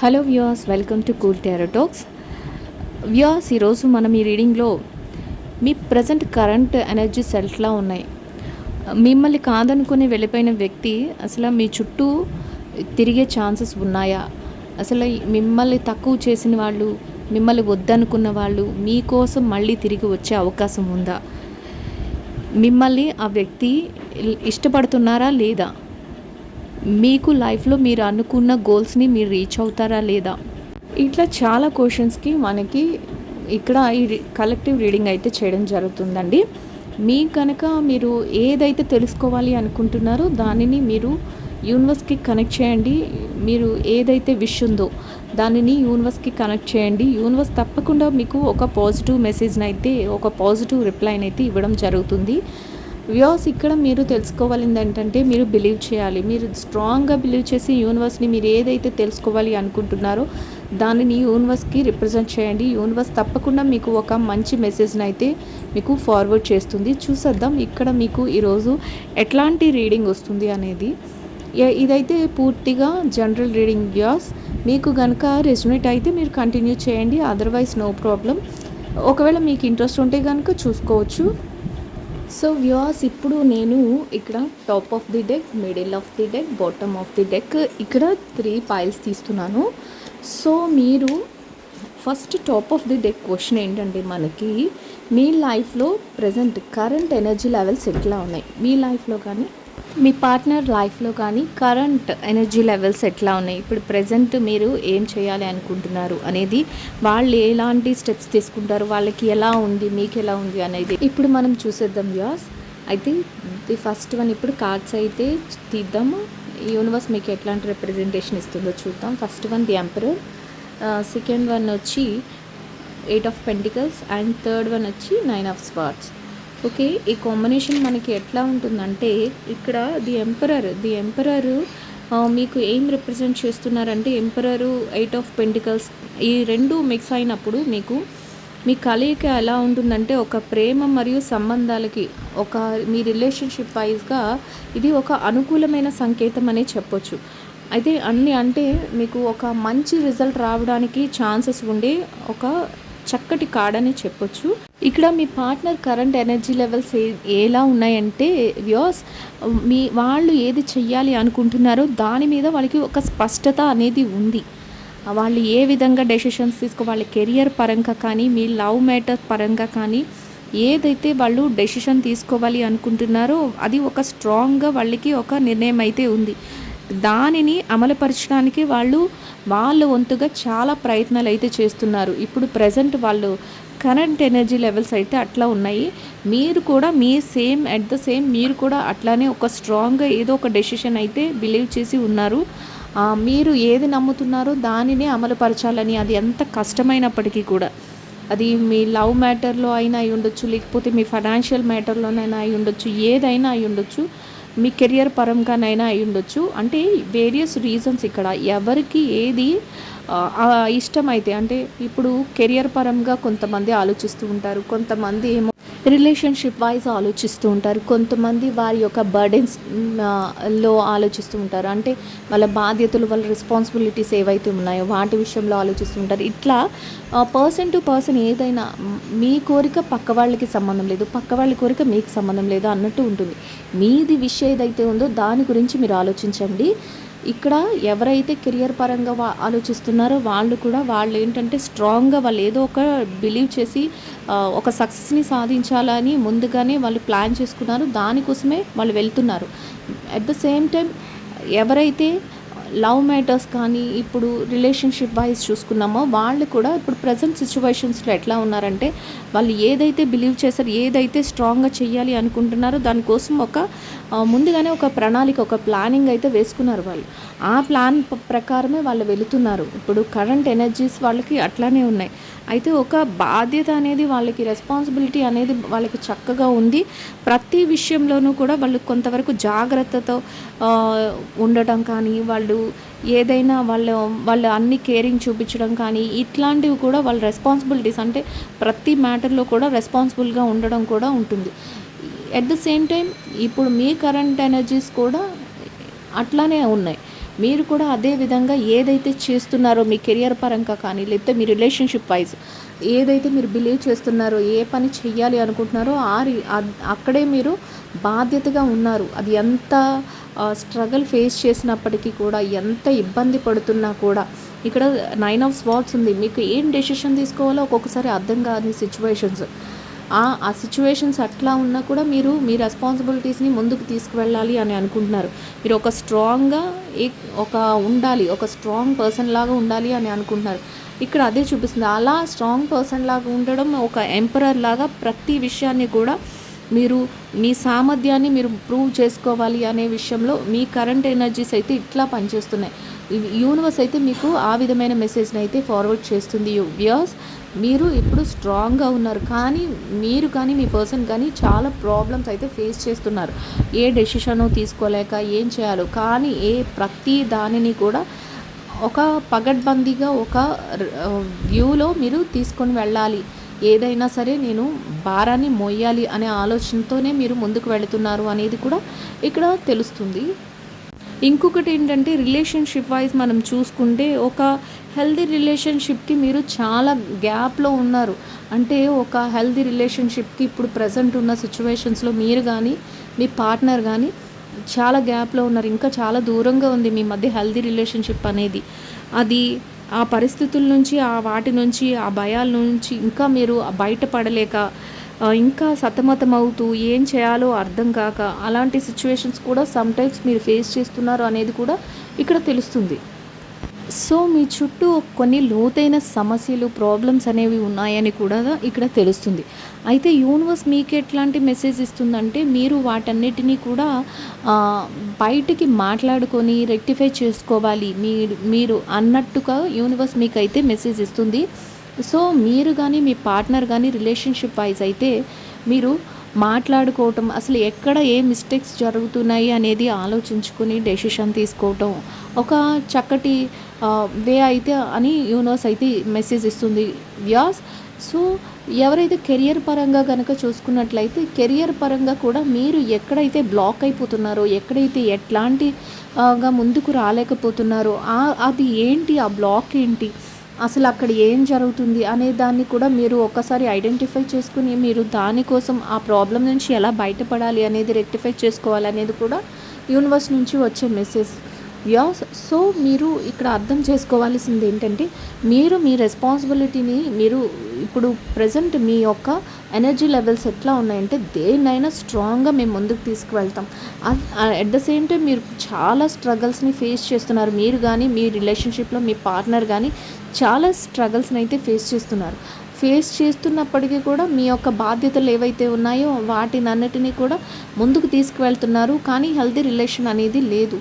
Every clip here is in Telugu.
Hello viewers welcome to cool tarot talks viewers ఈరోజు మనం ఈ రీడింగ్లో మీ ప్రజెంట్ కరెంట్ ఎనర్జీ సెల్ట్లా ఉన్నాయి. మిమ్మల్ని కాదనుకుని వెళ్ళిపోయిన వ్యక్తి అసలు మీ చుట్టూ తిరిగే ఛాన్సెస్ ఉన్నాయా? అసలు మిమ్మల్ని తక్కువ చేసిన వాళ్ళు మిమ్మల్ని వద్దనుకున్న వాళ్ళు మీకోసం మళ్ళీ తిరిగి వచ్చే అవకాశం ఉందా? మిమ్మల్ని ఆ వ్యక్తి ఇష్టపడుతున్నారా లేదా? మీకు లైఫ్లో మీరు అనుకున్న గోల్స్ని మీరు రీచ్ అవుతారా లేదా? ఇట్లా చాలా క్వశ్చన్స్కి మనకి ఇక్కడ ఈ కలెక్టివ్ రీడింగ్ అయితే చేయడం జరుగుతుందండి. మీ కనుక మీరు ఏదైతే తెలుసుకోవాలి అనుకుంటున్నారో దానిని మీరు యూనివర్స్కి కనెక్ట్ చేయండి. మీరు ఏదైతే విష్ ఉందో దానిని యూనివర్స్కి కనెక్ట్ చేయండి. యూనివర్స్ తప్పకుండా మీకు ఒక పాజిటివ్ మెసేజ్ని అయితే ఒక పాజిటివ్ రిప్లైని అయితే ఇవ్వడం జరుగుతుంది. వ్యూస్ ఇక్కడ మీరు తెలుసుకోవాలింది ఏంటంటే మీరు బిలీవ్ చేయాలి. మీరు స్ట్రాంగ్గా బిలీవ్ చేసి యూనివర్స్ని మీరు ఏదైతే తెలుసుకోవాలి అనుకుంటున్నారో దానిని యూనివర్స్కి రిప్రజెంట్ చేయండి. యూనివర్స్ తప్పకుండా మీకు ఒక మంచి మెసేజ్ని అయితే మీకు ఫార్వర్డ్ చేస్తుంది. చూసేద్దాం ఇక్కడ మీకు ఈరోజు ఎట్లాంటి రీడింగ్ వస్తుంది అనేది. ఇదైతే పూర్తిగా జనరల్ రీడింగ్ వ్యూస్ మీకు కనుక రెజ్యునేట్ అయితే మీరు కంటిన్యూ చేయండి. Otherwise no problem. ఒకవేళ మీకు ఇంట్రెస్ట్ ఉంటే కనుక చూసుకోవచ్చు. సో వ్యూవర్స్ ఇప్పుడు నేను ఇక్కడ top of the deck middle of the deck bottom of the deck ఇక్కడ త్రీ పైల్స్ తీస్తున్నాను. సో మీరు first top of the deck question ఏంటంటే మనకి మీ లైఫ్లో ప్రజెంట్ కరెంట్ ఎనర్జీ లెవెల్స్ ఎట్లా ఉన్నాయి? మీ లైఫ్లో కానీ మీ పార్ట్నర్ లైఫ్లో కానీ కరెంట్ ఎనర్జీ లెవెల్స్ ఎట్లా ఉన్నాయి? ఇప్పుడు ప్రజెంట్ మీరు ఏం చేయాలి అనుకుంటున్నారు అనేది వాళ్ళు ఎలాంటి స్టెప్స్ తీసుకుంటారు? వాళ్ళకి ఎలా ఉంది? మీకు ఎలా ఉంది అనేది ఇప్పుడు మనం చూసేద్దాం వ్యాస్ అయితే ది ఫస్ట్ వన్ ఇప్పుడు కార్డ్స్ అయితే తీద్దాము. యూనివర్స్ మీకు ఎట్లాంటి రిప్రజెంటేషన్ ఇస్తుందో చూద్దాం. First one the emperor second one వచ్చి eight of pentacles and third one వచ్చి నైన్ ఆఫ్ స్పాట్స్ ఓకే ఈ కాంబినేషన్ మనకి ఎట్లా ఉంటుందంటే ఇక్కడ ది ఎంపరర్ ది ఎంపరర్ మీకు ఏం రిప్రజెంట్ చేస్తున్నారంటే ఎంపరరు ఎయిట్ ఆఫ్ పెంటికల్స్ ఈ రెండు మిక్స్ అయినప్పుడు మీకు మీ కలయిక ఎలా ఉంటుందంటే ఒక ప్రేమ మరియు సంబంధాలకి ఒక మీ రిలేషన్షిప్ వైజ్గా ఇది ఒక అనుకూలమైన సంకేతం అనే చెప్పొచ్చు. అయితే అన్ని అంటే మీకు ఒక మంచి రిజల్ట్ రావడానికి ఛాన్సెస్ ఉండే ఒక చక్కటి కార్డ్ అని చెప్పొచ్చు. ఇక్కడ మీ పార్ట్నర్ కరెంట్ ఎనర్జీ లెవెల్స్ ఏ ఎలా ఉన్నాయంటే వ్యూస్ మీ వాళ్ళు ఏది చెయ్యాలి అనుకుంటున్నారో దాని మీద వాళ్ళకి ఒక స్పష్టత అనేది ఉంది. వాళ్ళు ఏ విధంగా డెసిషన్స్ తీసుకో వాళ్ళ కెరియర్ పరంగా కానీ మీ లవ్ మ్యాటర్ పరంగా కానీ ఏదైతే వాళ్ళు డెసిషన్ తీసుకోవాలి అనుకుంటున్నారో అది ఒక స్ట్రాంగ్గా వాళ్ళకి ఒక నిర్ణయం అయితే ఉంది. దానిని అమలుపరచడానికి వాళ్ళు వాళ్ళ వంతుగా చాలా ప్రయత్నాలు అయితే చేస్తున్నారు. ఇప్పుడు ప్రజెంట్ వాళ్ళు కరెంట్ ఎనర్జీ లెవెల్స్ అయితే అట్లా ఉన్నాయి. మీరు కూడా మీ సేమ్ అట్ ద సేమ్ మీరు కూడా అట్లానే ఒక స్ట్రాంగ్గా ఏదో ఒక డెసిషన్ అయితే బిలీవ్ చేసి ఉన్నారు. మీరు ఏది నమ్ముతున్నారో దానిని అమలుపరచాలని అది ఎంత కష్టమైనప్పటికీ కూడా. అది మీ లవ్ మ్యాటర్లో అయినా అయి ఉండొచ్చు లేకపోతే మీ ఫైనాన్షియల్ మ్యాటర్లోనైనా అయి ఉండొచ్చు ఏదైనా అయి ఉండొచ్చు. మీ కెరియర్ పరంగానైనా అయి ఉండొచ్చు అంటే వేరియస్ రీజన్స్ ఇక్కడ. ఎవరికి ఏది ఇష్టమైతే అంటే ఇప్పుడు కెరియర్ పరంగా కొంతమంది ఆలోచిస్తూ ఉంటారు కొంతమంది ఏమో రిలేషన్షిప్ వైజ్ ఆలోచిస్తూ ఉంటారు కొంతమంది వారి యొక్క బర్డెన్స్లో ఆలోచిస్తూ ఉంటారు. అంటే వాళ్ళ బాధ్యతలు వాళ్ళ రెస్పాన్సిబిలిటీస్ ఏవైతే ఉన్నాయో వాటి విషయంలో ఆలోచిస్తూ ఉంటారు. ఇట్లా పర్సన్ టు పర్సన్ ఏదైనా మీ కోరిక పక్క వాళ్ళకి సంబంధం లేదు పక్క వాళ్ళ కోరిక మీకు సంబంధం లేదు అన్నట్టు ఉంటుంది. మీది విషయం ఏదైతే ఉందో దాని గురించి మీరు ఆలోచించండి. ఇక్కడ ఎవరైతే కెరియర్ పరంగా వా ఆలోచిస్తున్నారో వాళ్ళు కూడా వాళ్ళు ఏంటంటే స్ట్రాంగ్గా వాళ్ళు ఏదో ఒక బిలీవ్ చేసి ఒక సక్సెస్ని సాధించాలని ముందుగానే వాళ్ళు ప్లాన్ చేసుకున్నారు. దానికోసమే వాళ్ళు వెళ్తున్నారు. అట్ ద సేమ్ టైం ఎవరైతే లవ్ మ్యాటర్స్ కానీ ఇప్పుడు రిలేషన్షిప్ వైజ్ చూసుకున్నామో వాళ్ళు కూడా ఇప్పుడు ప్రజెంట్ సిచ్యువేషన్స్లో ఎట్లా ఉన్నారంటే వాళ్ళు ఏదైతే బిలీవ్ చేశారో ఏదైతే స్ట్రాంగ్గా చేయాలి అనుకుంటున్నారో దానికోసం ఒక ముందుగానే ఒక ప్రణాళిక ఒక ప్లానింగ్ అయితే వేసుకున్నారు వాళ్ళు. ఆ ప్లాన్ ప్రకారమే వాళ్ళు వెళుతున్నారు. ఇప్పుడు కరెంట్ ఎనర్జీస్ వాళ్ళకి అట్లానే ఉన్నాయి. అయితే ఒక బాధ్యత అనేది వాళ్ళకి రెస్పాన్సిబిలిటీ అనేది వాళ్ళకి చక్కగా ఉంది. ప్రతి విషయంలోనూ కూడా వాళ్ళు కొంతవరకు జాగ్రత్తతో ఉండటం కానీ వాళ్ళు ఏదైనా వాళ్ళ వాళ్ళు అన్ని కేరింగ్ చూపించడం కానీ ఇట్లాంటివి కూడా వాళ్ళ రెస్పాన్సిబిలిటీస్ అంటే ప్రతి మ్యాటర్లో కూడా రెస్పాన్సిబుల్గా ఉండడం కూడా ఉంటుంది. ఎట్ ద సేమ్ టైం ఇప్పుడు మీ కరెంట్ ఎనర్జీస్ కూడా అట్లానే ఉన్నాయి. మీరు కూడా అదే విధంగా ఏదైతే చేస్తున్నారో మీ కెరియర్ పరంగా కానీ లేకపోతే మీ రిలేషన్షిప్ వైజ్ ఏదైతే మీరు బిలీవ్ చేస్తున్నారో ఏ పని చెయ్యాలి అనుకుంటున్నారో ఆ రి- అక్కడే మీరు బాధ్యతగా ఉన్నారు. అది ఎంత స్ట్రగుల్ ఫేస్ చేసినప్పటికీ కూడా ఎంత ఇబ్బంది పడుతున్నా కూడా. ఇక్కడ నైన్ ఆఫ్ స్పాట్స్ ఉంది. మీకు ఏం డెసిషన్ తీసుకోవాలో ఒక్కొక్కసారి అర్థం కాని సిచ్యువేషన్స్ ఆ ఆ సిచ్యువేషన్స్ అట్లా ఉన్నా కూడా మీరు మీ రెస్పాన్సిబిలిటీస్ని ముందుకు తీసుకువెళ్ళాలి అని అనుకుంటున్నారు. మీరు ఒక స్ట్రాంగ్గా ఒక ఉండాలి ఒక స్ట్రాంగ్ పర్సన్ లాగా ఉండాలి అని అనుకుంటున్నారు. ఇక్కడ అదే చూపిస్తుంది. అలా స్ట్రాంగ్ పర్సన్ లాగా ఉండడం ఒక ఎంపరర్ లాగా ప్రతి విషయాన్ని కూడా మీరు మీ సామర్థ్యాన్ని మీరు ప్రూవ్ చేసుకోవాలి అనే విషయంలో మీ కరెంట్ ఎనర్జీస్ అయితే ఇట్లా పనిచేస్తున్నాయి. యూనివర్స్ అయితే మీకు ఆ విధమైన మెసేజ్ని అయితే ఫార్వర్డ్ చేస్తుంది. వ్యూస్ మీరు ఇప్పుడు స్ట్రాంగ్గా ఉన్నారు కానీ మీరు కానీ మీ పర్సన్ కానీ చాలా ప్రాబ్లమ్స్ అయితే ఫేస్ చేస్తున్నారు. ఏ డెసిషన్ తీసుకోలేక ఏం చేయాలో కానీ ఏ ప్రతి దానిని కూడా ఒక పగడ్బందీగా ఒక వ్యూలో మీరు తీసుకొని వెళ్ళాలి. ఏదైనా సరే నేను భారాన్ని మోయాలి అనే ఆలోచనతోనే మీరు ముందుకు వెళుతున్నారు అనేది కూడా ఇక్కడ తెలుస్తుంది. ఇంకొకటి ఏంటంటే రిలేషన్షిప్ వైజ్ మనం చూసుకుంటే ఒక హెల్దీ రిలేషన్షిప్కి మీరు చాలా గ్యాప్లో ఉన్నారు. అంటే ఒక హెల్దీ రిలేషన్షిప్కి ఇప్పుడు ప్రజెంట్ ఉన్న సిచ్యువేషన్స్లో మీరు కానీ మీ పార్ట్నర్ కానీ చాలా గ్యాప్లో ఉన్నారు. ఇంకా చాలా దూరంగా ఉంది మీ మధ్య హెల్దీ రిలేషన్షిప్ అనేది. అది ఆ పరిస్థితుల నుంచి ఆ వాటి నుంచి ఆ భయాల నుంచి ఇంకా మీరు బయటపడలేక ఇంకా సతమతం అవుతూ ఏం చేయాలో అర్థం కాక అలాంటి సిచ్యువేషన్స్ కూడా సమ్టైమ్స్ మీరు ఫేస్ చేస్తున్నారు అనేది కూడా ఇక్కడ తెలుస్తుంది. సో మీ చుట్టూ కొన్ని లోతైన సమస్యలు ప్రాబ్లమ్స్ అనేవి ఉన్నాయని కూడా ఇక్కడ తెలుస్తుంది. అయితే యూనివర్స్ మీకు ఎట్లాంటి మెసేజ్ ఇస్తుందంటే మీరు వాటన్నిటినీ కూడా బయటికి మాట్లాడుకొని రెక్టిఫై చేసుకోవాలి. మీరు మీరు అన్నట్టుగా యూనివర్స్ మీకు అయితే మెసేజ్ ఇస్తుంది. సో మీరు కానీ మీ పార్ట్నర్ కానీ రిలేషన్షిప్ వైజ్ అయితే మీరు మాట్లాడుకోవటం అసలు ఎక్కడ ఏ మిస్టేక్స్ జరుగుతున్నాయి అనేది ఆలోచించుకుని డెసిషన్ తీసుకోవటం ఒక చక్కటి వే అయితే అని యూనివర్స్ అయితే మెసేజ్ ఇస్తుంది వ్యాస్ సో ఎవరైతే కెరియర్ పరంగా కనుక చూసుకున్నట్లయితే కెరియర్ పరంగా కూడా మీరు ఎక్కడైతే బ్లాక్ అయిపోతున్నారో ఎక్కడైతే ఎట్లాంటిగా ముందుకు రాలేకపోతున్నారో అది ఏంటి ఆ బ్లాక్ ఏంటి అసలు అక్కడ ఏం జరుగుతుంది అనే దాన్ని కూడా మీరు ఒక్కసారి ఐడెంటిఫై చేసుకుని మీరు దానికోసం ఆ ప్రాబ్లం నుంచి ఎలా బయటపడాలి అనేది రెక్టిఫై చేసుకోవాలి అనేది కూడా యూనివర్స్ నుంచి వచ్చే మెసేజ్. యాస్ సో మీరు ఇక్కడ అర్థం చేసుకోవాల్సింది ఏంటంటే మీరు మీ రెస్పాన్సిబిలిటీని మీరు ఇప్పుడు ప్రజెంట్ మీ యొక్క ఎనర్జీ లెవెల్స్ ఎట్లా ఉన్నాయంటే దేన్నైనా స్ట్రాంగ్గా మేము ముందుకు తీసుకువెళ్తాం. అట్ ద సేమ్ టైం మీరు చాలా స్ట్రగల్స్ని ఫేస్ చేస్తున్నారు. మీరు కానీ మీ రిలేషన్షిప్లో మీ పార్ట్నర్ కానీ చాలా స్ట్రగల్స్ని అయితే ఫేస్ చేస్తున్నారు. ఫేస్ చేస్తున్నప్పటికీ కూడా మీ యొక్క బాధ్యతలు ఏవైతే ఉన్నాయో వాటినన్నిటినీ కూడా ముందుకు తీసుకువెళ్తున్నారు. కానీ హెల్తీ రిలేషన్ అనేది లేదు.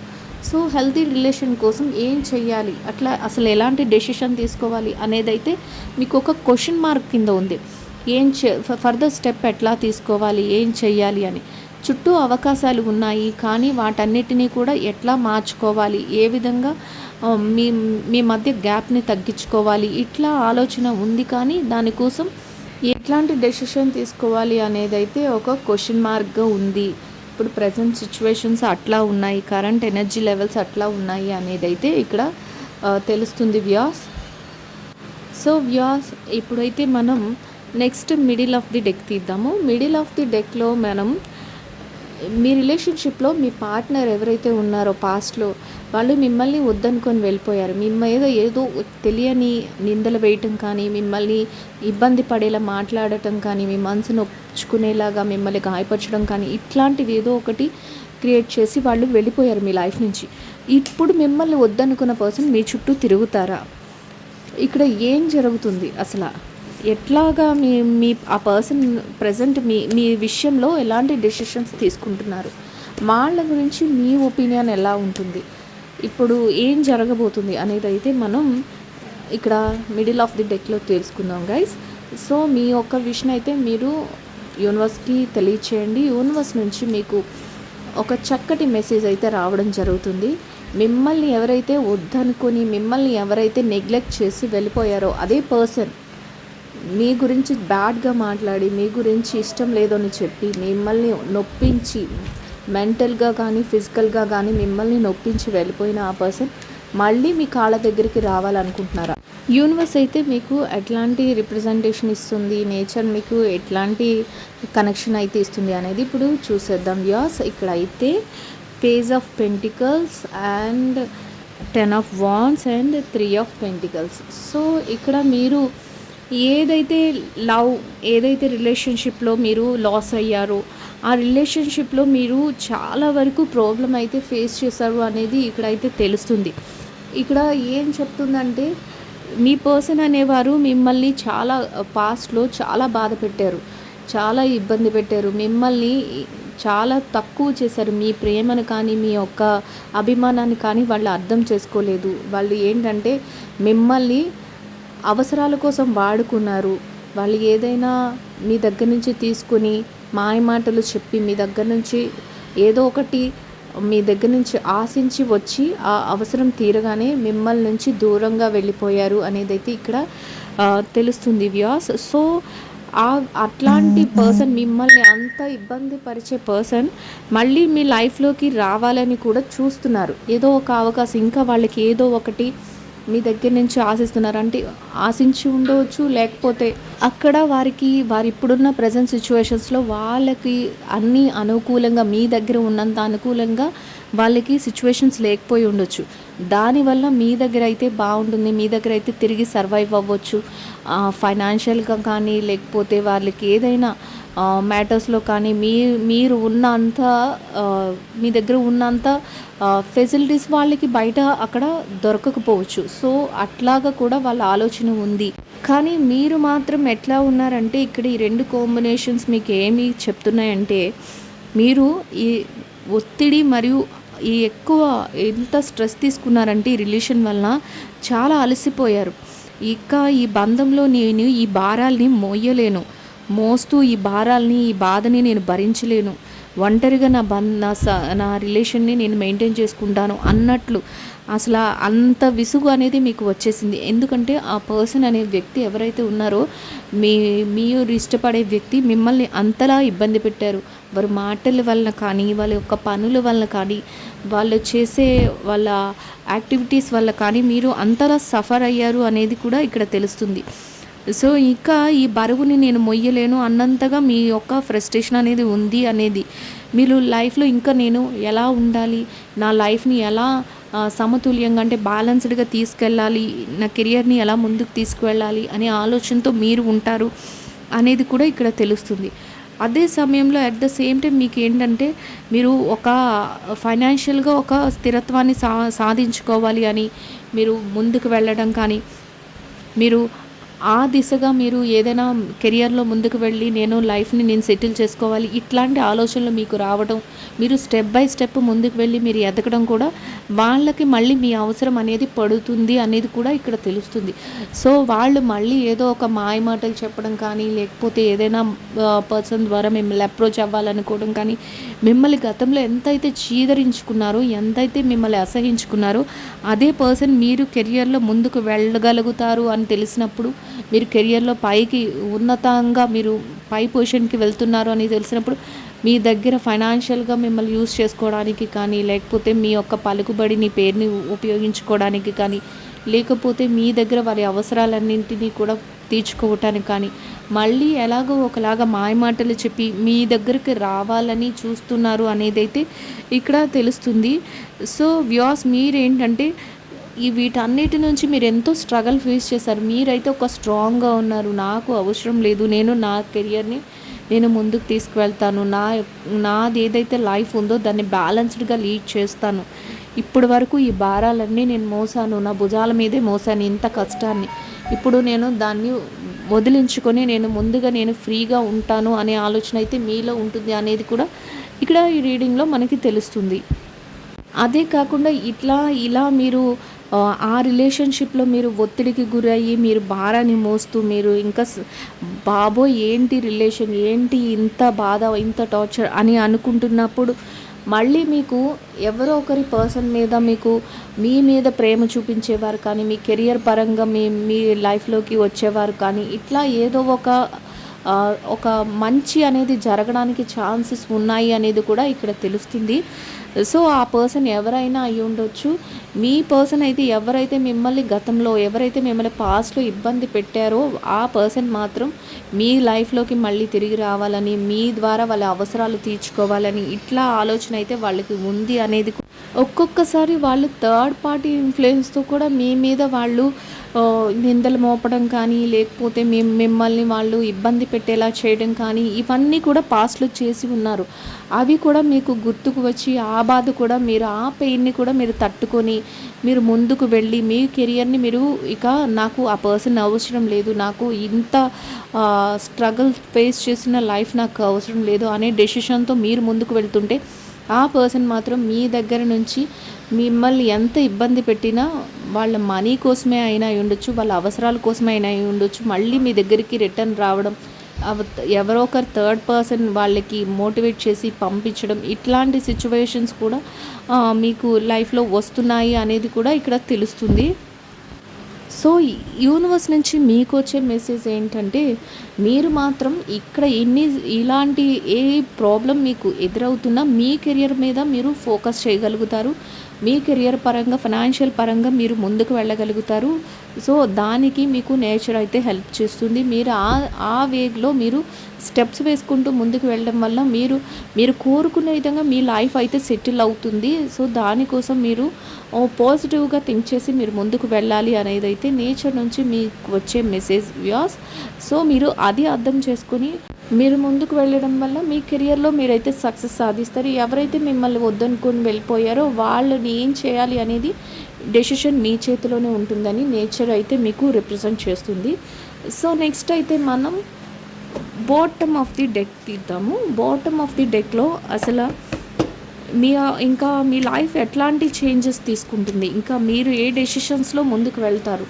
సో హెల్తీ రిలేషన్ కోసం ఏం చెయ్యాలి? అట్లా అసలు ఎలాంటి డెసిషన్ తీసుకోవాలి అనేదైతే మీకు ఒక క్వశ్చన్ మార్క్ కింద ఉంది. ఏం చే ఫర్దర్ స్టెప్ ఎట్లా తీసుకోవాలి? ఏం చెయ్యాలి అని. చుట్టూ అవకాశాలు ఉన్నాయి కానీ వాటన్నిటినీ కూడా ఎట్లా మార్చుకోవాలి? ఏ విధంగా మీ మీ మధ్య గ్యాప్ని తగ్గించుకోవాలి? ఇట్లా ఆలోచన ఉంది కానీ దానికోసం ఎట్లాంటి డెసిషన్ తీసుకోవాలి అనేది అయితే ఒక క్వశ్చన్ మార్క్గా ఉంది. ఇప్పుడు ప్రజెంట్ సిచ్యువేషన్స్ అట్లా ఉన్నాయి కరెంట్ ఎనర్జీ లెవెల్స్ అట్లా ఉన్నాయి అనేది అయితే ఇక్కడ తెలుస్తుంది వ్యాస్. సో వ్యాస్ ఇప్పుడైతే మనం next middle of the deck తీద్దాము. Middle of the డెక్లో మనం మీ రిలేషన్షిప్లో మీ పార్ట్నర్ ఎవరైతే ఉన్నారో పాస్ట్లో వాళ్ళు మిమ్మల్ని వద్దనుకొని వెళ్ళిపోయారు. మిమ్మ ఏదో ఏదో తెలియని నిందలు వేయటం కానీ మిమ్మల్ని ఇబ్బంది పడేలా మాట్లాడటం కానీ మీ మనసు నొచ్చుకునేలాగా మిమ్మల్ని గాయపరచడం కానీ ఇట్లాంటివి ఏదో ఒకటి క్రియేట్ చేసి వాళ్ళు వెళ్ళిపోయారు మీ లైఫ్ నుంచి. ఇప్పుడు మిమ్మల్ని వద్దనుకున్న పర్సన్ మీ చుట్టూ తిరుగుతారా? ఇక్కడ ఏం జరుగుతుంది అసలు? ఎట్లాగా మీ మీ ఆ పర్సన్ ప్రజెంట్ మీ మీ విషయంలో ఎలాంటి డెసిషన్స్ తీసుకుంటున్నారు? వాళ్ళ గురించి మీ ఒపీనియన్ ఎలా ఉంటుంది? ఇప్పుడు ఏం జరగబోతుంది అనేది అయితే మనం ఇక్కడ మిడిల్ ఆఫ్ ది డెక్లో తెలుసుకుందాం గైస్ సో మీ యొక్క విషయం అయితే మీరు యూనివర్స్కి తెలియచేయండి. యూనివర్స్ నుంచి మీకు ఒక చక్కటి మెసేజ్ అయితే రావడం జరుగుతుంది. మిమ్మల్ని ఎవరైతే వద్దనుకొని మిమ్మల్ని ఎవరైతే నెగ్లెక్ట్ చేసి వెళ్ళిపోయారో అదే పర్సన్ మీ గురించి బ్యాడ్గా మాట్లాడి మీ గురించి ఇష్టం లేదని చెప్పి మిమ్మల్ని నొప్పించి మెంటల్గా కానీ ఫిజికల్గా కానీ మిమ్మల్ని నొప్పించి వెళ్ళిపోయిన ఆ పర్సన్ మళ్ళీ మీ కాళ్ళ దగ్గరికి రావాలనుకుంటున్నారా? యూనివర్స్ అయితే మీకు ఎట్లాంటి రిప్రజెంటేషన్ ఇస్తుంది? నేచర్ మీకు ఎట్లాంటి కనెక్షన్ అయితే ఇస్తుంది అనేది ఇప్పుడు చూసేద్దాం. యాస్ ఇక్కడ అయితే page of pentacles and ten of wands and three of pentacles. So ఇక్కడ మీరు ఏదైతే లవ్ ఏదైతే రిలేషన్షిప్లో మీరు లాస్ అయ్యారో ఆ రిలేషన్షిప్లో మీరు చాలా వరకు ప్రాబ్లం అయితే ఫేస్ చేశారు అనేది ఇక్కడైతే తెలుస్తుంది. ఇక్కడ ఏం చెప్తుందంటే మీ పర్సన్ అనేవారు మిమ్మల్ని చాలా పాస్ట్లో చాలా బాధ పెట్టారు చాలా ఇబ్బంది పెట్టారు మిమ్మల్ని చాలా తక్కువ చేశారు. మీ ప్రేమను కానీ మీ యొక్క అభిమానాన్ని కానీ వాళ్ళు అర్థం చేసుకోలేదు. వాళ్ళు ఏంటంటే మిమ్మల్ని అవసరాల కోసం వాడుకున్నారు. వాళ్ళు ఏదైనా మీ దగ్గర నుంచి తీసుకుని మాయ మాటలు చెప్పి మీ దగ్గర నుంచి ఏదో ఒకటి మీ దగ్గర నుంచి ఆశించి వచ్చి ఆ అవసరం తీరగానే మిమ్మల్ని నుంచి దూరంగా వెళ్ళిపోయారు అనేది అయితే ఇక్కడ తెలుస్తుంది వ్యాస్ సో ఆ అట్లాంటి పర్సన్ మిమ్మల్ని అంత ఇబ్బంది పరిచే పర్సన్ మళ్ళీ మీ లైఫ్లోకి రావాలని కూడా చూస్తున్నారు. ఏదో ఒక అవకాశం ఇంకా వాళ్ళకి ఏదో ఒకటి మీ దగ్గర నుంచి ఆశిస్తున్నారు. అంటే ఆశించి ఉండవచ్చు లేకపోతే అక్కడ వారికి వారి ఇప్పుడున్న ప్రజెంట్ సిచ్యువేషన్స్లో వాళ్ళకి అన్నీ అనుకూలంగా మీ దగ్గర ఉన్నంత అనుకూలంగా వాళ్ళకి సిచ్యువేషన్స్ లేకపోయి ఉండొచ్చు. దానివల్ల మీ దగ్గర అయితే బాగుంటుంది. మీ దగ్గర అయితే తిరిగి సర్వైవ్ అవ్వచ్చు. ఫైనాన్షియల్గా కానీ లేకపోతే వాళ్ళకి ఏదైనా మ్యాటర్స్లో కానీ మీ మీరు ఉన్నంత మీ దగ్గర ఉన్నంత ఫెసిలిటీస్ వాళ్ళకి బయట అక్కడ దొరకకపోవచ్చు. సో అట్లాగా కూడా వాళ్ళ ఆలోచన ఉంది. కానీ మీరు మాత్రం ఎట్లా ఉన్నారంటే ఇక్కడ ఈ రెండు కాంబినేషన్స్ మీకు ఏమి చెప్తున్నాయంటే మీరు ఈ ఒత్తిడి మరియు ఈ ఎక్కువ ఎంత స్ట్రెస్ తీసుకున్నారంటే ఈ రిలేషన్ వలన చాలా అలసిపోయారు. ఇక ఈ బంధంలో నేను ఈ భారాల్ని మోయలేను. మోస్తూ ఈ భారాల్ని ఈ బాధని నేను భరించలేను. ఒంటరిగా నా బంద్ నా స నా రిలేషన్ని నేను మెయింటైన్ చేసుకుంటాను అన్నట్లు అసలు అంత విసుగు అనేది మీకు వచ్చేసింది. ఎందుకంటే ఆ పర్సన్ అనే వ్యక్తి ఎవరైతే ఉన్నారో మీ మీరు ఇష్టపడే వ్యక్తి మిమ్మల్ని అంతలా ఇబ్బంది పెట్టారు. వారి మాటల వలన కానీ వాళ్ళ యొక్క పనుల వలన కానీ వాళ్ళు చేసే వాళ్ళ యాక్టివిటీస్ వల్ల కానీ మీరు అంతలా సఫర్ అయ్యారు అనేది కూడా ఇక్కడ తెలుస్తుంది. సో ఇంకా ఈ బరువుని నేను మొయ్యలేను అన్నంతగా మీ యొక్క ఫ్రస్ట్రేషన్ అనేది ఉంది అనేది. మీరు లైఫ్లో ఇంకా నేను ఎలా ఉండాలి? నా లైఫ్ని ఎలా సమతుల్యంగా అంటే బ్యాలెన్స్డ్గా తీసుకెళ్ళాలి? నా కెరియర్ని ఎలా ముందుకు తీసుకువెళ్ళాలి? అనే ఆలోచనతో మీరు ఉంటారు అనేది కూడా ఇక్కడ తెలుస్తుంది. అదే సమయంలో అట్ ద సేమ్ టైం మీకు ఏంటంటే మీరు ఒక ఫైనాన్షియల్గా ఒక స్థిరత్వాన్ని సా సాధించుకోవాలి అని మీరు ముందుకు వెళ్ళడం కానీ మీరు ఆ దిశగా మీరు ఏదైనా కెరియర్లో ముందుకు వెళ్ళి నేను లైఫ్ని నేను సెటిల్ చేసుకోవాలి ఇట్లాంటి ఆలోచనలు మీకు రావడం మీరు స్టెప్ బై స్టెప్ ముందుకు వెళ్ళి మీరు ఎదగడం కూడా వాళ్ళకి మళ్ళీ మీ అవసరం అనేది పడుతుంది అనేది కూడా ఇక్కడ తెలుస్తుంది. సో వాళ్ళు మళ్ళీ ఏదో ఒక మాయ మాటలు చెప్పడం కానీ లేకపోతే ఏదైనా పర్సన్ ద్వారా మిమ్మల్ని అప్రోచ్ అవ్వాలనుకోవడం కానీ మిమ్మల్ని గతంలో ఎంతైతే చీదరించుకున్నారో ఎంతైతే మిమ్మల్ని అసహించుకున్నారో అదే పర్సన్ మీరు కెరియర్లో ముందుకు వెళ్ళగలుగుతారు అని తెలిసినప్పుడు మీరు కెరియర్లో పైకి ఉన్నతంగా మీరు పై పొజిషన్కి వెళ్తున్నారు అని తెలిసినప్పుడు మీ దగ్గర ఫైనాన్షియల్గా మిమ్మల్ని యూస్ చేసుకోవడానికి కానీ లేకపోతే మీ యొక్క పలుకుబడిని పేరుని ఉపయోగించుకోవడానికి కానీ లేకపోతే మీ దగ్గర వారి అవసరాలన్నింటినీ కూడా తీర్చుకోవటానికి కానీ మళ్ళీ ఎలాగో ఒకలాగా మాయమాటలు చెప్పి మీ దగ్గరికి రావాలని చూస్తున్నారు అనేది అయితే ఇక్కడ తెలుస్తుంది. సో వ్యాస్ మీరేంటంటే ఈ వీటన్నిటి నుంచి మీరు ఎంతో స్ట్రగల్ ఫేస్ చేశారు. మీరైతే ఒక స్ట్రాంగ్గా ఉన్నారు. నాకు అవసరం లేదు. నేను నా కెరియర్ని నేను ముందుకు తీసుకువెళ్తాను. నా నాది ఏదైతే లైఫ్ ఉందో దాన్ని బ్యాలెన్స్డ్గా లీడ్ చేస్తాను. ఇప్పటి వరకు ఈ భారాలన్నీ నేను మోసాను. నా భుజాల మీదే మోసాను. ఇంత కష్టాన్ని. ఇప్పుడు నేను దాన్ని వదిలించుకొని నేను ముందుగా నేను ఫ్రీగా ఉంటాను అనే ఆలోచన అయితే మీలో ఉంటుంది అనేది కూడా ఇక్కడ ఈ రీడింగ్లో మనకి తెలుస్తుంది. అదే కాకుండా ఇట్లా ఇలా మీరు ఆ, రిలేషన్షిప్లో మీరు ఒత్తిడికి గురయ్యి మీరు భారాన్ని మోస్తూ మీరు ఇంకా బాబో బాబోయ్ ఏంటి రిలేషన్ ఏంటి ఇంత బాధ ఇంత టార్చర్ అని అనుకుంటున్నప్పుడు మళ్ళీ మీకు ఎవరో ఒకరి పర్సన్ మీద మీకు మీ మీద ప్రేమ చూపించేవారు కానీ మీ కెరియర్ పరంగా మీ మీ లైఫ్లోకి వచ్చేవారు కానీ ఇట్లా ఏదో ఒక ఒక మంచి అనేది జరగడానికి ఛాన్సెస్ ఉన్నాయి అనేది కూడా ఇక్కడ తెలుస్తుంది. సో ఆ పర్సన్ ఎవరైనా అయి ఉండొచ్చు. మీ పర్సన్ అయితే ఎవరైతే మిమ్మల్ని గతంలో ఎవరైతే మిమ్మల్ని పాస్ట్లో ఇబ్బంది పెట్టారో ఆ పర్సన్ మాత్రం మీ లైఫ్లోకి మళ్ళీ తిరిగి రావాలని మీ ద్వారా వాళ్ళ అవసరాలు తీర్చుకోవాలని ఇట్లా ఆలోచన అయితే వాళ్ళకి ఉంది అనేది ఒక్కొక్కసారి వాళ్ళు థర్డ్ పార్టీ ఇన్ఫ్లుయెన్స్తో కూడా మీ మీద వాళ్ళు నిందలు మోపడం కానీ లేకపోతే మేము మిమ్మల్ని వాళ్ళు ఇబ్బంది పెట్టేలా చేయడం కానీ ఇవన్నీ కూడా పాస్ట్లో చేసి ఉన్నారు. అవి కూడా మీకు గుర్తుకు వచ్చి ఆ బాధ కూడా మీరు ఆ పెయిన్ని కూడా మీరు తట్టుకొని మీరు ముందుకు వెళ్ళి మీ కెరియర్ని మీరు ఇక నాకు ఆ పర్సన్ అవసరం లేదు నాకు ఇంత స్ట్రగుల్ ఫేస్ చేసిన లైఫ్ నాకు అవసరం లేదు అనే డెసిషన్తో మీరు ముందుకు వెళ్తుంటే ఆ పర్సన్ మాత్రం మీ దగ్గర నుంచి మిమ్మల్ని ఎంత ఇబ్బంది పెట్టినా వాళ్ళ మనీ కోసమే అయినా అయి ఉండొచ్చు వాళ్ళ అవసరాల కోసమే అయినా అయి ఉండొచ్చు. మళ్ళీ మీ దగ్గరికి రిటర్న్ రావడం ఎవరో ఒకరు థర్డ్ పర్సన్ వాళ్ళకి మోటివేట్ చేసి పంపించడం ఇట్లాంటి సిచ్యువేషన్స్ కూడా మీకు లైఫ్లో వస్తున్నాయి అనేది కూడా ఇక్కడ తెలుస్తుంది. సో యూనివర్స్ నుంచి మీకు వచ్చే మెసేజ్ ఏంటంటే మీరు మాత్రం ఇక్కడ ఎన్ని ఇలాంటి ఏ ప్రాబ్లం మీకు ఎదురవుతున్నా మీ కెరియర్ మీద మీరు ఫోకస్ చేయగలుగుతారు. మీ కెరియర్ పరంగా ఫైనాన్షియల్ పరంగా మీరు ముందుకు వెళ్ళగలుగుతారు. సో దానికి మీకు నేచర్ అయితే హెల్ప్ చేస్తుంది. మీరు ఆ ఆ వేగ్లో మీరు స్టెప్స్ వేసుకుంటూ ముందుకు వెళ్ళడం వల్ల మీరు మీరు కోరుకునే విధంగా మీ లైఫ్ అయితే సెటిల్ అవుతుంది. సో దానికోసం మీరు పాజిటివ్గా థింక్ చేసి మీరు ముందుకు వెళ్ళాలి అనేది అయితే నేచర్ నుంచి మీకు వచ్చే మెసేజ్ వ్యాస్ సో మీరు అది అర్థం చేసుకొని మీరు ముందుకు వెళ్ళడం వల్ల మీ కెరియర్లో మీరైతే సక్సెస్ సాధిస్తారు. ఎవరైతే మిమ్మల్ని వద్దనుకొని వెళ్ళిపోయారో వాళ్ళని ఏం చేయాలి అనేది డెసిషన్ మీ చేతిలోనే ఉంటుందని నేచర్ అయితే మీకు రిప్రజెంట్ చేస్తుంది. సో నెక్స్ట్ అయితే మనం బాటమ్ ఆఫ్ ది డెక్ తీద్దాము. బాటమ్ ఆఫ్ ది డెక్లో అసలు మీ ఇంకా మీ లైఫ్ ఎట్లాంటి చేంజెస్ తీసుకుంటుంది? ఇంకా మీరు ఏ డెసిషన్స్లో ముందుకు వెళ్తారు?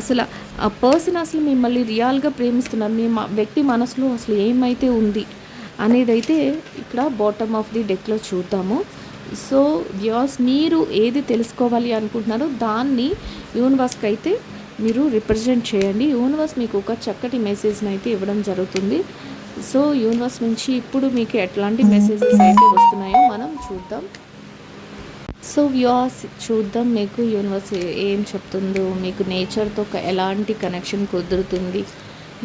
అసలు ఆ పర్సన్ అసలు మిమ్మల్ని రియల్గా ప్రేమిస్తున్నారు. మీ వ్యక్తి మనసులో అసలు ఏమైతే ఉంది అనేదైతే ఇక్కడ బాటమ్ ఆఫ్ ది డెక్లో చూద్దాము. సో వ్యాస్ మీరు ఏది తెలుసుకోవాలి అనుకుంటున్నారో దాన్ని యూనివర్స్కి అయితే మీరు రిప్రజెంట్ చేయండి. యూనివర్స్ మీకు ఒక చక్కటి మెసేజ్ని అయితే ఇవ్వడం జరుగుతుంది. సో యూనివర్స్ నుంచి ఇప్పుడు మీకు ఎట్లాంటి మెసేజెస్ అయితే వస్తున్నాయో మనం చూద్దాం. సో వ్యూస్ చూద్దాం మీకు యూనివర్స్ ఏం చెప్తుందో మీకు నేచర్తో ఎలాంటి కనెక్షన్ కుదురుతుంది.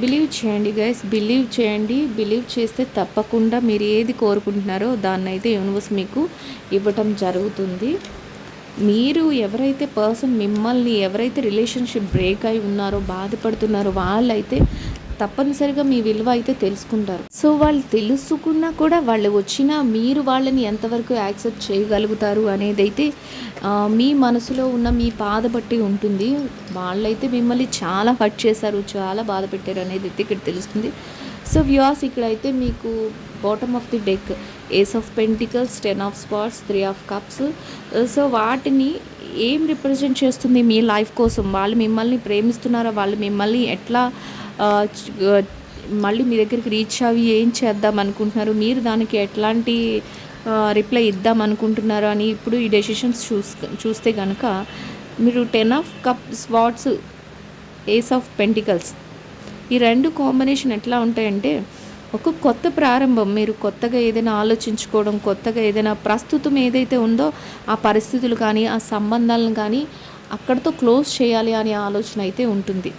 బిలీవ్ చేయండి గైస్ బిలీవ్ చేయండి. బిలీవ్ చేస్తే తప్పకుండా మీరు ఏది కోరుకుంటున్నారో దాన్ని అయితే యూనివర్స్ మీకు ఇవ్వటం జరుగుతుంది. మీరు ఎవరైతే పర్సన్ మిమ్మల్ని ఎవరైతే రిలేషన్షిప్ బ్రేక్ అయి ఉన్నారో బాధపడుతున్నారో వాళ్ళైతే తప్పనిసరిగా మీ విలువ అయితే తెలుసుకుంటారు. సో వాళ్ళు తెలుసుకున్నా కూడా వాళ్ళు వచ్చినా మీరు వాళ్ళని ఎంతవరకు యాక్సెప్ట్ చేయగలుగుతారు అనేది అయితే మీ మనసులో ఉన్న మీ బాధ బట్టి ఉంటుంది. వాళ్ళైతే మిమ్మల్ని చాలా హర్ట్ చేశారు చాలా బాధ పెట్టారు అనేది అయితే ఇక్కడ తెలుస్తుంది. సో వ్యూస్ ఇక్కడ అయితే మీకు bottom of the deck ace of pentacles ten of spots three of cups so వాటిని ఏం రిప్రజెంట్ చేస్తుంది మీ లైఫ్ కోసం? వాళ్ళు మిమ్మల్ని ప్రేమిస్తున్నారా? వాళ్ళు మిమ్మల్ని ఎట్లా మళ్ళీ మీ దగ్గరికి రీచ్ అవి ఏం చేద్దాం అనుకుంటున్నారు? మీరు దానికి ఎట్లాంటి రిప్లై ఇద్దాం అనుకుంటున్నారు అని ఇప్పుడు ఈ డెసిషన్స్ చూస్ చూస్తే కనుక మీరు ten of cup swords ace of pentacles ఈ రెండు కాంబినేషన్ ఎట్లా ఉంటాయంటే ఒక కొత్త ప్రారంభం మీరు కొత్తగా ఏదైనా ఆలోచించుకోవడం కొత్తగా ఏదైనా ప్రస్తుతం ఏదైతే ఉందో ఆ పరిస్థితులు కానీ ఆ సంబంధాలను కానీ అక్కడితో క్లోజ్ చేయాలి అనే ఆలోచన అయితే ఉంటుంది.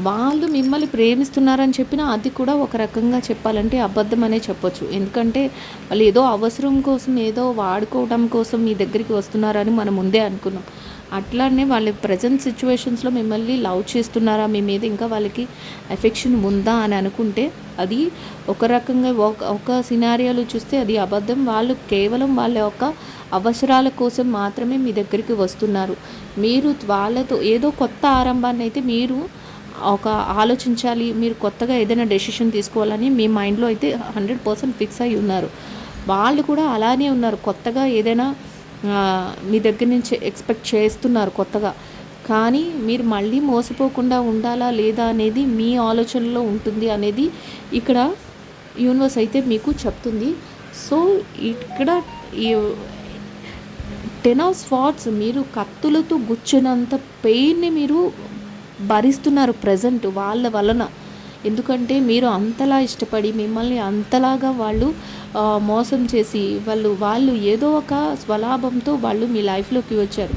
వాళ్ళు మిమ్మల్ని ప్రేమిస్తున్నారని చెప్పినా అది కూడా ఒక రకంగా చెప్పాలంటే అబద్ధం అనే చెప్పొచ్చు. ఎందుకంటే వాళ్ళు ఏదో అవసరం కోసం ఏదో వాడుకోవడం కోసం మీ దగ్గరికి వస్తున్నారని మనం ముందే అనుకున్నాం. అట్లానే వాళ్ళ ప్రజెంట్ సిచ్యువేషన్స్లో మిమ్మల్ని లవ్ చేస్తున్నారా? మీ మీద ఇంకా వాళ్ళకి ఎఫెక్షన్ ఉందా అని అనుకుంటే అది ఒక రకంగా ఒక ఒక సినారియోలో చూస్తే అది అబద్ధం. వాళ్ళు కేవలం వాళ్ళ యొక్క అవసరాల కోసం మాత్రమే మీ దగ్గరికి వస్తున్నారు. మీరు వాళ్ళతో ఏదో కొత్త ఆరంభాన్ని అయితే మీరు ఒక ఆలోచించాలి మీరు కొత్తగా ఏదైనా డెసిషన్ తీసుకోవాలని మీ మైండ్లో అయితే హండ్రెడ్ పర్సెంట్ ఫిక్స్ అయి ఉన్నారు. వాళ్ళు కూడా అలానే ఉన్నారు. కొత్తగా ఏదైనా మీ దగ్గర నుంచి ఎక్స్పెక్ట్ చేస్తున్నారు కొత్తగా. కానీ మీరు మళ్ళీ మోసపోకుండా ఉండాలా లేదా అనేది మీ ఆలోచనలో ఉంటుంది అనేది ఇక్కడ యూనివర్స్ అయితే మీకు చెప్తుంది. సో ఇక్కడ ఈ టెన్ ఆఫ్ స్వాట్స్ మీరు కత్తులతో గుచ్చినంత పెయిన్ని మీరు భరిస్తున్నారు ప్రజెంట్ వాళ్ళ వలన. ఎందుకంటే మీరు అంతలా ఇష్టపడి మిమ్మల్ని అంతలాగా వాళ్ళు మోసం చేసి వాళ్ళు వాళ్ళు ఏదో ఒక స్వలాభంతో వాళ్ళు మీ లైఫ్లోకి వచ్చారు.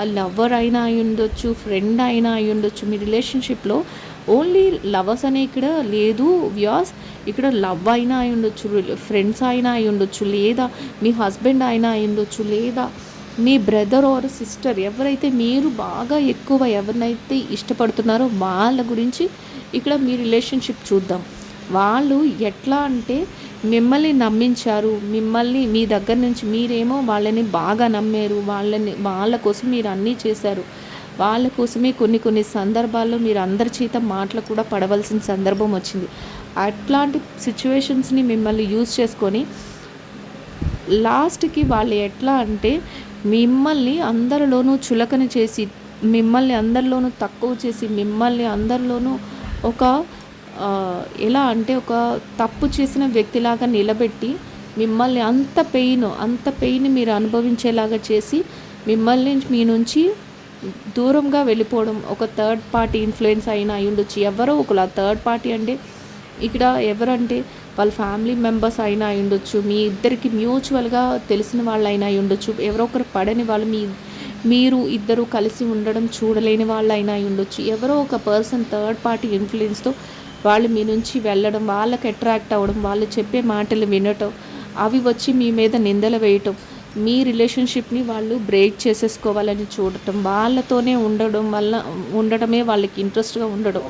ఆ లవ్వర్ అయినా అయి ఉండొచ్చు ఫ్రెండ్ అయినా అయి ఉండొచ్చు. మీ రిలేషన్షిప్లో ఓన్లీ లవర్స్ అనే ఇక్కడ లేదు వ్యాస్ ఇక్కడ లవ్ అయినా అయి ఉండొచ్చు ఫ్రెండ్స్ అయినా అయి ఉండొచ్చు లేదా మీ హస్బెండ్ అయినా అయి ఉండొచ్చు లేదా మీ బ్రదర్ ఆర్ సిస్టర్ ఎవరైతే మీరు బాగా ఎక్కువ ఎవరినైతే ఇష్టపడుతున్నారో వాళ్ళ గురించి ఇక్కడ మీ రిలేషన్షిప్ చూద్దాం. వాళ్ళు ఎట్లా అంటే మిమ్మల్ని నమ్మించారు మిమ్మల్ని మీ దగ్గర నుంచి మీరేమో వాళ్ళని బాగా నమ్మారు వాళ్ళని వాళ్ళ కోసం మీరు అన్నీ చేశారు. వాళ్ళ కోసమే కొన్ని కొన్ని సందర్భాల్లో మీరు అందరి చేత మాటలు కూడా పడవలసిన సందర్భం వచ్చింది. అట్లాంటి సిచ్యువేషన్స్ని మిమ్మల్ని యూజ్ చేసుకొని లాస్ట్కి వాళ్ళు ఎట్లా అంటే మిమ్మల్ని అందరిలోనూ చులకన చేసి మిమ్మల్ని అందరిలోనూ తక్కువ చేసి మిమ్మల్ని అందరిలోనూ ఒక ఎలా అంటే ఒక తప్పు చేసిన వ్యక్తిలాగా నిలబెట్టి మిమ్మల్ని అంత పెయిన్ అంత పెయిన్ మీరు అనుభవించేలాగా చేసి మిమ్మల్ని మీ నుంచి దూరంగా వెళ్ళిపోవడం ఒక థర్డ్ పార్టీ ఇన్ఫ్లుయెన్స్ అయినా అయి ఉండొచ్చు ఎవరో ఒకలా థర్డ్ పార్టీ అంటే ఇక్కడ ఎవరంటే వాళ్ళ ఫ్యామిలీ మెంబర్స్ అయినా అయి ఉండొచ్చు. మీ ఇద్దరికి మ్యూచువల్గా తెలిసిన వాళ్ళు అయినా అయి ఉండొచ్చు. ఎవరో ఒకరు పడని వాళ్ళు మీ మీరు ఇద్దరు కలిసి ఉండడం చూడలేని వాళ్ళు అయినా అయి ఉండొచ్చు. ఎవరో ఒక పర్సన్ థర్డ్ పార్టీ ఇన్ఫ్లుయెన్స్తో వాళ్ళు మీ నుంచి వెళ్ళడం వాళ్ళకి అట్రాక్ట్ అవ్వడం వాళ్ళు చెప్పే మాటలు వినటం అవి వచ్చి మీ మీద నిందలు వేయటం మీ రిలేషన్షిప్ని వాళ్ళు బ్రేక్ చేసేసుకోవాలని చూడటం వాళ్ళతోనే ఉండడం వల్ల ఉండడమే వాళ్ళకి ఇంట్రెస్ట్గా ఉండడం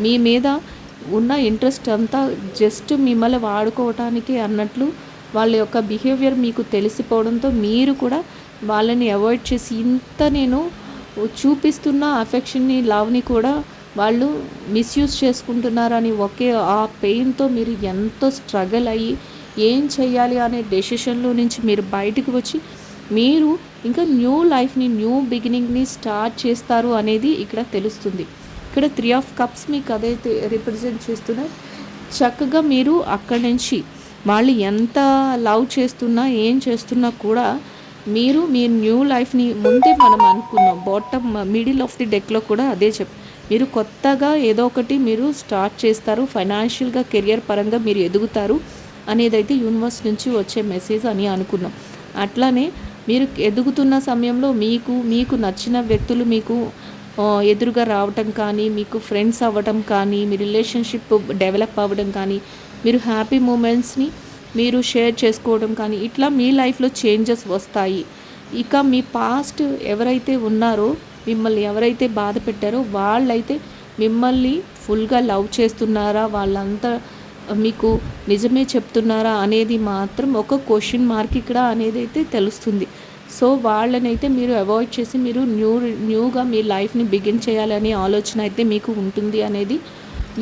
మీ మీద ఉన్న ఇంట్రెస్ట్ అంతా జస్ట్ మిమ్మల్ని వాడుకోవటానికి అన్నట్లు వాళ్ళ యొక్క బిహేవియర్ మీకు తెలిసిపోవడంతో మీరు కూడా వాళ్ళని అవాయిడ్ చేసి ఇంత నేను చూపిస్తున్న అఫెక్షన్ని లవ్ని కూడా వాళ్ళు మిస్యూజ్ చేసుకుంటున్నారని ఒకే ఆ పెయిన్తో మీరు ఎంతో స్ట్రగల్ అయ్యి ఏం చేయాలి అనే డెసిషన్లో నుంచి మీరు బయటకు వచ్చి మీరు ఇంకా న్యూ లైఫ్ని న్యూ బిగినింగ్ని స్టార్ట్ చేస్తారు అనేది ఇక్కడ తెలుస్తుంది. ఇక్కడ త్రీ ఆఫ్ కప్స్ మీకు అదైతే రిప్రజెంట్ చేస్తున్నాయి చక్కగా మీరు అక్కడి నుంచి వాళ్ళు ఎంత లవ్ చేస్తున్నా ఏం చేస్తున్నా కూడా మీరు మీ న్యూ లైఫ్ని ముందే మనం అనుకున్నాం. బాటమ్ మిడిల్ ఆఫ్ ది డెక్లో కూడా అదే చెప్ మీరు కొత్తగా ఏదో ఒకటి మీరు స్టార్ట్ చేస్తారు. ఫైనాన్షియల్గా కెరియర్ పరంగా మీరు ఎదుగుతారు అనేదైతే యూనివర్స్ నుంచి వచ్చే మెసేజ్ అని అనుకున్నాం. అట్లానే మీరు ఎదుగుతున్న సమయంలో మీకు మీకు నచ్చిన వ్యక్తులు మీకు ఎదురుగా రావటం కానీ మీకు ఫ్రెండ్స్ అవ్వటం కానీ మీ రిలేషన్షిప్ డెవలప్ అవ్వడం కానీ మీరు హ్యాపీ మూమెంట్స్ని మీరు షేర్ చేసుకోవడం కానీ ఇట్లా మీ లైఫ్లో చేంజెస్ వస్తాయి. ఇక మీ పాస్ట్ ఎవరైతే ఉన్నారో మిమ్మల్ని ఎవరైతే బాధ పెట్టారో వాళ్ళైతే మిమ్మల్ని ఫుల్గా లవ్ చేస్తున్నారా వాళ్ళంతా మీకు నిజమే చెప్తున్నారా అనేది మాత్రం ఒక క్వశ్చన్ మార్క్ ఇక్కడ అనేది అయితే తెలుస్తుంది. సో వాళ్ళనైతే మీరు అవాయిడ్ చేసి మీరు న్యూ న్యూగా మీ లైఫ్ని బిగిన్ చేయాలనే ఆలోచన అయితే మీకు ఉంటుంది అనేది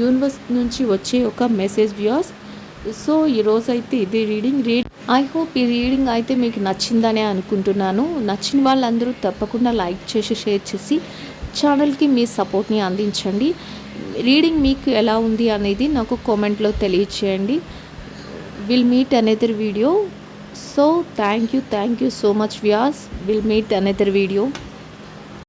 యూనివర్స్ నుంచి వచ్చే ఒక మెసేజ్ వ్యూస్ సో ఈరోజు అయితే ఇది రీడింగ్ రీడ్ ఐ హోప్ ఈ రీడింగ్ అయితే మీకు నచ్చిందనే అనుకుంటున్నాను. నచ్చిన వాళ్ళందరూ తప్పకుండా లైక్ చేసి షేర్ చేసి ఛానల్కి మీ సపోర్ట్ని అందించండి. రీడింగ్ మీకు ఎలా ఉంది అనేది నాకు కామెంట్లో తెలియచేయండి. Will meet another video So thank you, thank you so much Vyas. We'll meet another video.